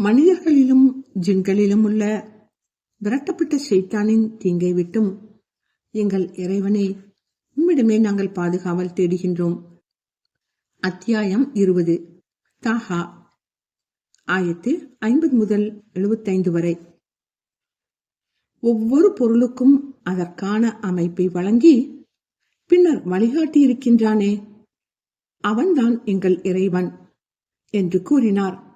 மனிதர்களிலும் ஜின்களிலும் உள்ள விரட்டப்பட்ட சைத்தானின் தீங்கை விட்டும் எங்கள் இறைவனே உம்மிடமே நாங்கள் பாதுகாவல் தேடுகின்றோம். அத்தியாயம் இருபது. தாஹா. ஆயத்து ஐம்பது முதல் எழுபத்தைந்து வரை. ஒவ்வொரு பொருளுக்கும் அதற்கான அமைப்பை வழங்கி பின்னர் வழிகாட்டி இருக்கின்றானே அவன்தான் எங்கள் இறைவன் என்று கூறினார்.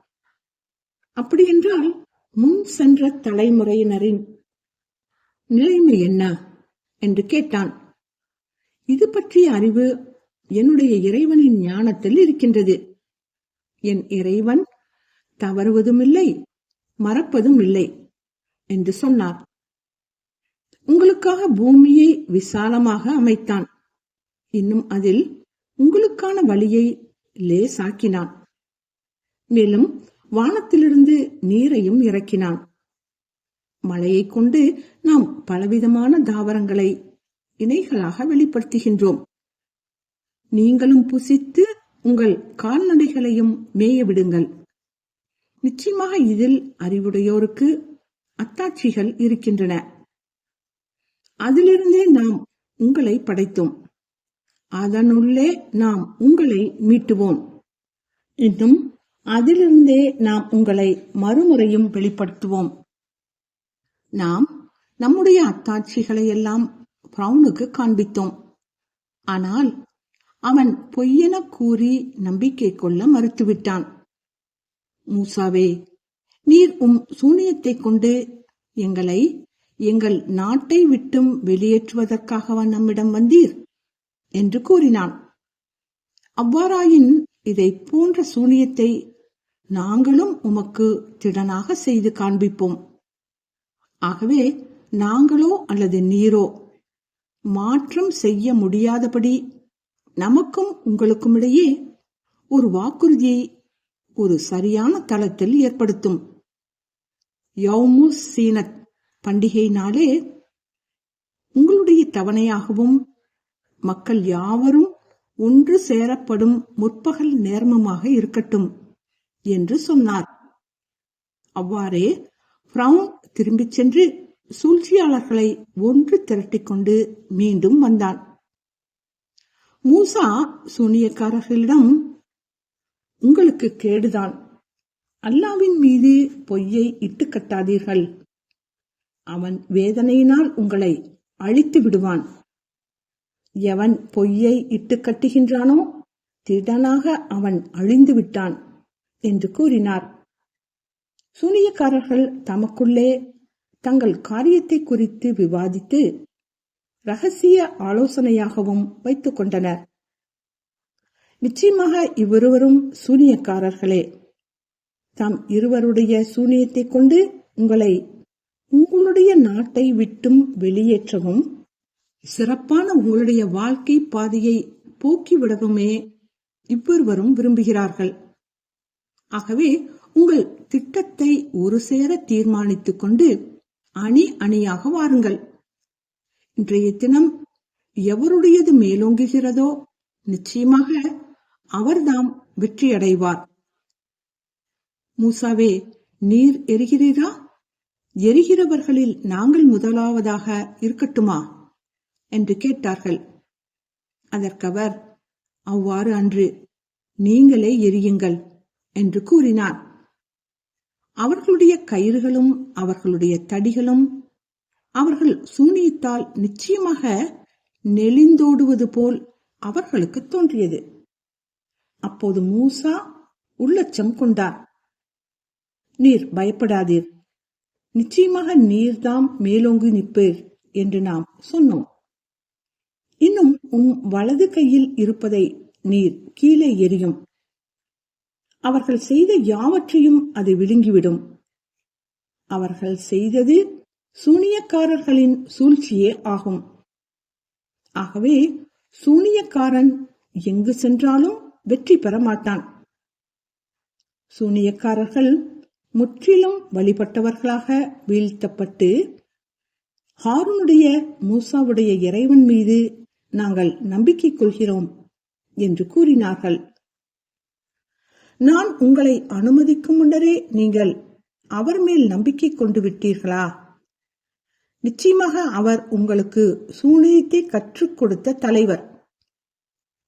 அப்படியென்றால் முன் சென்ற தலைமுறையினரின் நிலைமை என்ன? என்று கேட்டான். இது பற்றிய அறிவு என்னுடைய இறைவனின் ஞானத்தில் இருக்கின்றது. என் இறைவன் தவறுவதும் இல்லை மறப்பதும் இல்லை என்று சொன்னார். உங்களுக்காக பூமியை விசாலமாக அமைத்தான். இன்னும் அதில் உங்களுக்கான வழியை லேசாக்கினான். மேலும் வானத்திலிருந்து நீரையும் இறக்கினான். மழையைக் கொண்டு நாம் பலவிதமான தாவரங்களை இணைகளாக வெளிப்படுத்துகின்றோம். நீங்களும் புசித்து உங்கள் கால்நடைகளையும் மேய விடுங்கள். நிச்சயமாக இதில் அறிவுடையோருக்கு அத்தாட்சிகள் இருக்கின்றன. அதிலிருந்தே நாம் உங்களை படைத்தோம். அதனுள்ளே நாம் உங்களை மீட்டுவோம். இன்னும் அதிலிருந்தே நாம் உங்களை மறுமுறையும் வெளிப்படுத்துவோம். நாம் நம்முடைய அத்தாட்சிகளை எல்லாம் பிரவுனுக்கு காண்பித்தோம். ஆனால் அவன் பொய்யென கூறி நம்பிக்கை கொள்ள மறுத்துவிட்டான். மூசாவே நீர் உம் சூனியத்தைக் கொண்டு எங்களை எங்கள் நாட்டை விட்டும் வெளியேற்றுவதற்காகவா நம்மிடம் வந்தீர்? என்று கூறினான். அவ்வாறாயின் இதை போன்ற சூனியத்தை நாங்களும் உமக்கு திடனாக செய்து காண்பிப்போம். ஆகவே நாங்களோ அல்லது நீரோ மாற்றம் செய்ய முடியாதபடி நமக்கும் உங்களுக்கும் இடையே ஒரு வாக்குறுதியை ஒரு சரியான தளத்தில் ஏற்படுத்தும். யௌமு சீனத் பண்டிகை நாளே உங்களுடைய தவணையாகவும் மக்கள் யாவரும் ஒன்று சேரப்படும் முற்பகல் நேர்மமாக இருக்கட்டும். என்று சொன்னார். அவ்வாறே பிரவுன் திரும்பிச் சென்று சூழ்ச்சியாளர்களை ஒன்று திரட்டிக்கொண்டு மீண்டும் வந்தான். மூசா சூனியக்காரர்களிடம் உங்களுக்கு கேடுதான். அல்லாவின் மீது பொய்யை இட்டு கட்டாதீர்கள். அவன் வேதனையினால் உங்களை அழித்து விடுவான். எவன் பொய்யை இட்டு கட்டுகின்றானோ திடனாக அவன் அழிந்து விட்டான். என்று கூறினார். சூனியக்காரர்கள் தமக்குள்ளே தங்கள் காரியத்தை குறித்து விவாதித்து ரகசிய ஆலோசனையாகவும் வைத்துக் கொண்டனர். நிச்சயமாக இவ்விருவரும் சூனியக்காரர்களே. தாம் இருவருடைய சூனியத்தை கொண்டு உங்களை உங்களுடைய நாட்டை விட்டும் வெளியேற்றவும் சிறப்பான உங்களுடைய வாழ்க்கை பாதையை போக்கிவிடவுமே இவ்விருவரும் விரும்புகிறார்கள். ஆகவே உங்கள் திட்டத்தை ஒரு சேர தீர்மானித்துக் கொண்டு அணி அணியாக வாருங்கள். இன்றைய தினம் எவருடையது மேலோங்குகிறதோ நிச்சயமாக அவர்தாம் வெற்றியடைவார். மூசாவே நீர் எரிகிறீரா? எரிகிறவர்களில் நாங்கள் முதலாவதாக இருக்கட்டுமா? என்று கேட்டார்கள். அதற்கவர் அவ்வாறு அன்று நீங்களே எரியுங்கள். என்று கூறினார். அவர்களுடைய கயிறுகளும் அவர்களுடைய தடிகளும் அவர்கள் சூனியத்தால் நிச்சயமாக நெளிந்தோடுவது போல் அவர்களுக்கு தோன்றியது. அப்போது மூசா உள்ளச்சம் கொண்டார். நீர் பயப்படாதீர். நிச்சயமாக நீர்தாம் மேலோங்கி நிற்பீர் என்று நாம் சொன்னோம். இன்னும் உன் வலது கையில் இருப்பதை நீர் கீழே எரியும் அவர்கள் செய்த யாவற்றையும் அது விழுங்கிவிடும். அவர்கள் செய்தது சூனியக்காரர்களின் சூழ்ச்சியே ஆகும். ஆகவே சூனியக்காரன் எங்கு சென்றாலும் வெற்றி பெற மாட்டான். சூனியக்காரர்கள் முற்றிலும் வழிபட்டவர்களாக வீழ்த்தப்பட்டு ஹாரூனுடைய மூசாவுடைய இறைவன் மீது நாங்கள் நம்பிக்கை கொள்கிறோம் என்று கூறினார்கள். நான் உங்களை அனுமதிக்கும் முன்னரே நீங்கள் அவர் மேல் நம்பிக்கை கொண்டு விட்டீர்களா? நிச்சயமாக அவர் உங்களுக்கு சூனியத்தை கற்றுக் கொடுத்த தலைவர்.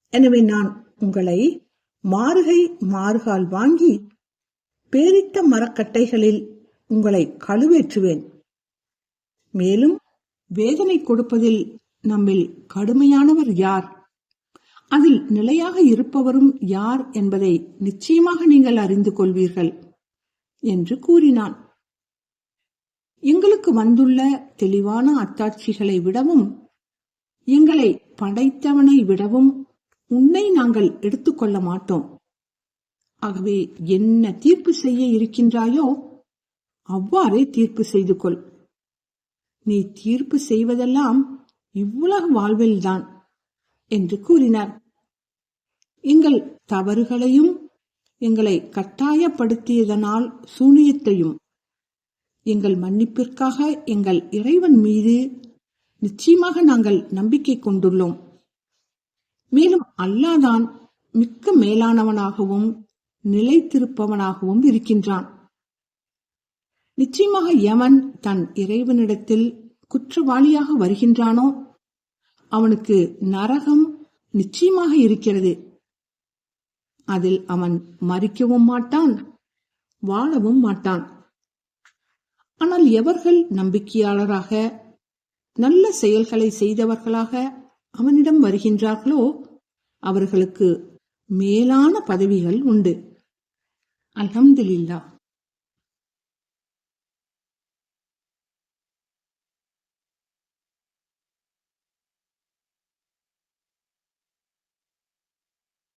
எனவே நான் உங்களை மாறுகை மாறுகால் வாங்கி பேரித்த மரக்கட்டைகளில் உங்களை கழுவேற்றுவேன். மேலும் வேதனை கொடுப்பதில் நம்மில் கடுமையானவர் யார்? அதில் நிலையாக இருப்பவரும் யார் என்பதை நிச்சயமாக நீங்கள் அறிந்து கொள்வீர்கள் என்று கூறினான். எங்களுக்கு வந்துள்ள தெளிவான அத்தாட்சிகளை விடவும் எங்களை படைத்தவனை விடவும் உன்னை நாங்கள் எடுத்துக்கொள்ள மாட்டோம். ஆகவே என்ன தீர்ப்பு செய்ய இருக்கின்றாயோ அவ்வாறே தீர்ப்பு செய்து கொள். நீ தீர்ப்பு செய்வதெல்லாம் இவ்வுலக வாழ்வில்தான். என்று கூறினார். எங்கள் தவறுகளையும் எங்களை கட்டாயப்படுத்தியதனால் சூனியத்தையும் எங்கள் மன்னிப்பிற்காக எங்கள் இறைவன் மீது நிச்சயமாக நாங்கள் நம்பிக்கை கொண்டுள்ளோம். மேலும் அல்லாதான் மிக்க மேலானவனாகவும் நிலைத்திருப்பவனாகவும் இருக்கின்றான். நிச்சயமாக எவன் தன் இறைவனிடத்தில் குற்றவாளியாக வருகின்றானோ அவனுக்கு நரகம் நிச்சயமாக இருக்கிறது. அதில் அவன் மறிக்கவும் மாட்டான் வாழவும் மாட்டான். ஆனால் எவர்கள் நம்பிக்கையாளராக நல்ல செயல்களை செய்தவர்களாக அவனிடம் வருகின்றார்களோ அவர்களுக்கு மேலான பதவிகள் உண்டு. அலமதுல்லா